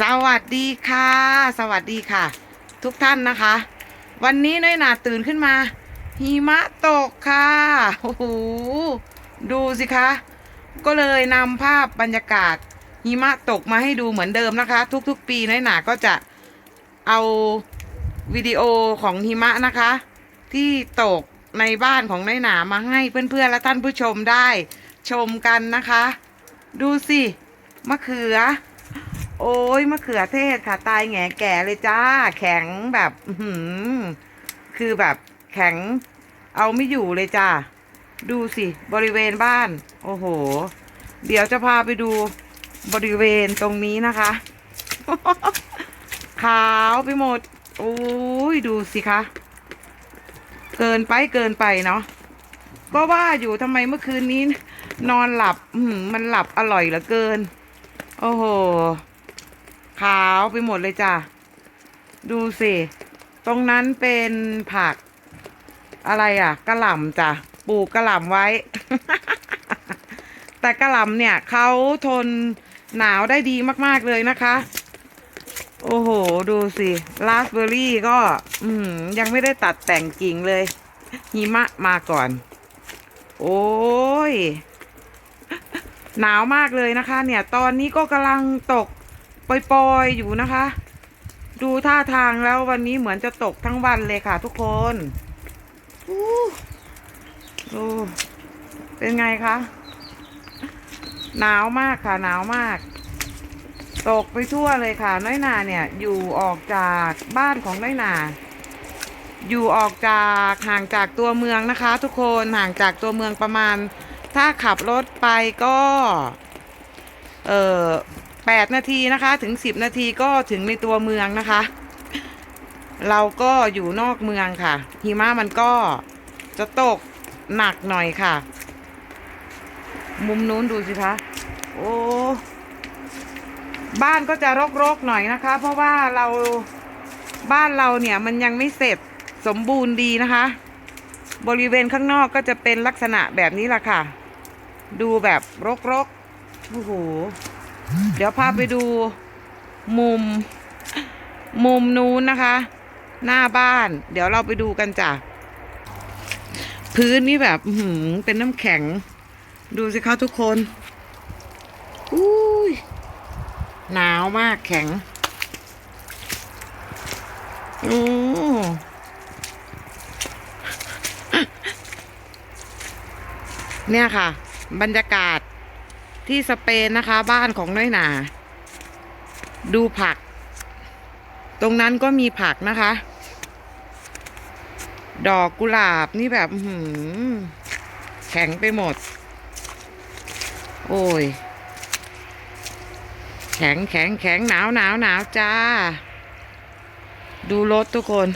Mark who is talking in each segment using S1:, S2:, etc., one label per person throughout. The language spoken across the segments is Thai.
S1: สวัสดีค่ะ สวัสดีค่ะ ทุกท่านนะคะ วันนี้น้อยหนาตื่นขึ้นมาหิมะตกค่ะโอ้โหดูสิคะ ก็เลยนำภาพบรรยากาศหิมะตกมาให้ดูเหมือนเดิมนะคะ ทุกๆ ปีน้อยหนาก็จะเอาวิดีโอของหิมะนะคะ ที่ตกในบ้านของน้อยหนามาให้เพื่อนๆและท่านผู้ชมได้ชมกันนะคะ ดูสิมะเขือ โอ้ยมะเขือเทศค่ะ ตายแง่แก่เลยจ้า แข็งแบบหือคือแบบแข็ง เอาไม่อยู่เลยจ้า ดูสิ บริเวณบ้าน โอ้โห เดี๋ยวจะพาไปดูบริเวณตรงนี้นะคะ ขาวไปหมด โอ้ยดูสิคะ เกินไปเกินไปเนาะก็ว่าอยู่ทำไมเมื่อคืนนี้ นอนหลับมันหลับอร่อยเหลือเกิน โอ้โห ขาวไปหมดเลยจ้ะ ดูสิ ตรงนั้นเป็นผัก อะไรอะกระหล่ำจ้ะ ปลูกกระหล่ำไว้ แต่กระหล่ำเนี่ยเขาทนหนาวได้ดีมาก ๆ เลยนะคะ โอ้โห ดูสิราสเบอร์รี่ก็ยังไม่ได้ตัดแต่งกิ่งเลยหิมะมาก่อน โอ้ย หนาวมากเลยนะคะ เนี่ย ตอนนี้ก็กำลังตก ปล่อยๆอยู่นะคะ ดูท่าทางแล้ววันนี้เหมือนจะตกทั้งวันเลยค่ะ ทุกคนดูเป็นไงคะหนาวมากค่ะหนาวมาก ตกไปทั่วเลยค่ะ น้อยนาเนี่ย อยู่ออกจากบ้านของน้อยนาอยู่ออกจากห่างจากตัวเมืองนะคะ ทุกคนห่างจากตัวเมืองประมาณ ถ้าขับรถไปก็ เออ แปดนาทีนะคะถึงสิบนาทีก็ถึงในตัวเมืองนะคะ เราก็อยู่นอกเมืองค่ะ หิมะมันก็จะตกหนักหน่อยค่ะ มุมนู้นดูสิคะ โอ้บ้านก็จะรกๆหน่อยนะคะ เพราะว่าเราบ้านเราเนี่ยมันยังไม่เสร็จสมบูรณ์ดีนะคะ บริเวณข้างนอกก็จะเป็นลักษณะแบบนี้แหละค่ะ ดูแบบรกๆโอ้โห เดี๋ยวพาไปดูมุม มุมนู้นนะคะ หน้าบ้าน เดี๋ยวเราไปดูกันจ้ะ พื้นนี่แบบหือเป็นน้ำแข็ง ดูสิคะทุกคนอุ้ยหนาวมากแข็งโอ้เนี่ยค่ะ บรรยากาศ ที่สเปนนะคะ บ้านของน้อยหนา ดูผัก ตรงนั้นก็มีผักนะคะ ดอกกุหลาบนี่แบบหืแข็งไปหมด โอ้ย แข็งแข็งแข็งหนาวหนาวหนาวจ้า ดูรถทุกคน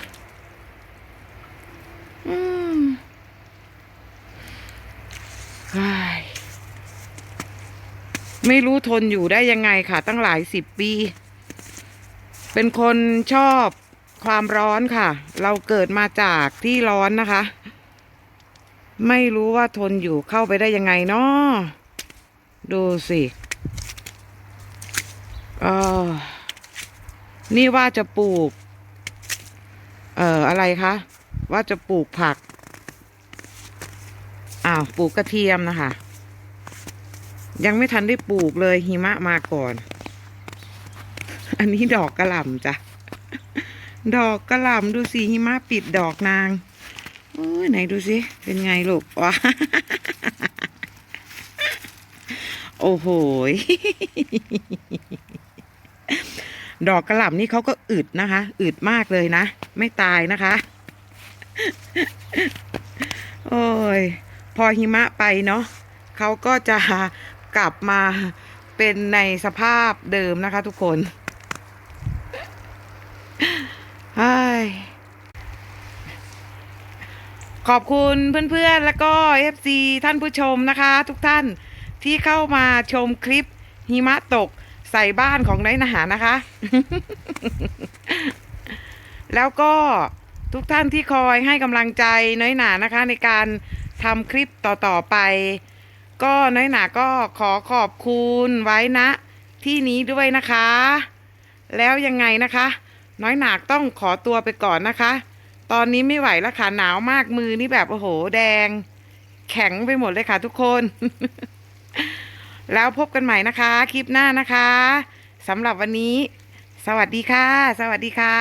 S1: อืมเฮ้ ไม่รู้ทนอยู่ได้ยังไงค่ะ ตั้งหลายสิบปี เป็นคนชอบความร้อนค่ะ เราเกิดมาจากที่ร้อนนะคะ ไม่รู้ว่าทนอยู่เข้าไปได้ยังไงเนาะดูสิเออนี่ว่าจะปลูก เอ่ออะไรคะว่าจะปลูกผักอ้าวปลูกกระเทียมนะคะ ยังไม่ทันได้ปลูกเลยหิมะมาก่อน อันนี้ดอกกระหล่ำจ้ะ ดอกกระหล่ำดูสิหิมะปิดดอกนางโอ้ยไหนดูสิ เป็นไงลูกว้าโอ้โห ดอกกระหล่ำนี่เขาก็อึดนะคะ อึดมากเลยนะ ไม่ตายนะคะ โอ้ย พอหิมะไปเนาะเขาก็จะ กลับมาเป็นในสภาพเดิมนะคะทุกคนขอบคุณเพื่อนๆ แล้วก็ FC ท่านผู้ชมนะคะ ทุกท่านที่เข้ามาชมคลิปหิมะตกใส่บ้านของนายนาหานะคะ แล้วก็ทุกท่านที่คอยให้กำลังใจน้อยหนานะคะ ในการทำคลิปต่อๆไป ก็น้อยหนาก็ขอขอบคุณไว้นะ ที่นี้ด้วยนะคะ แล้วยังไงนะคะ น้อยหนากต้องขอตัวไปก่อนนะคะ ตอนนี้ไม่ไหวแล้วค่ะหนาวมากมือนี่แบบโอ้โหแดง แข็งไปหมดเลยค่ะทุกคน แล้วพบกันใหม่นะคะ คลิปหน้านะคะสำหรับวันนี้ สวัสดีค่ะ สวัสดีค่ะ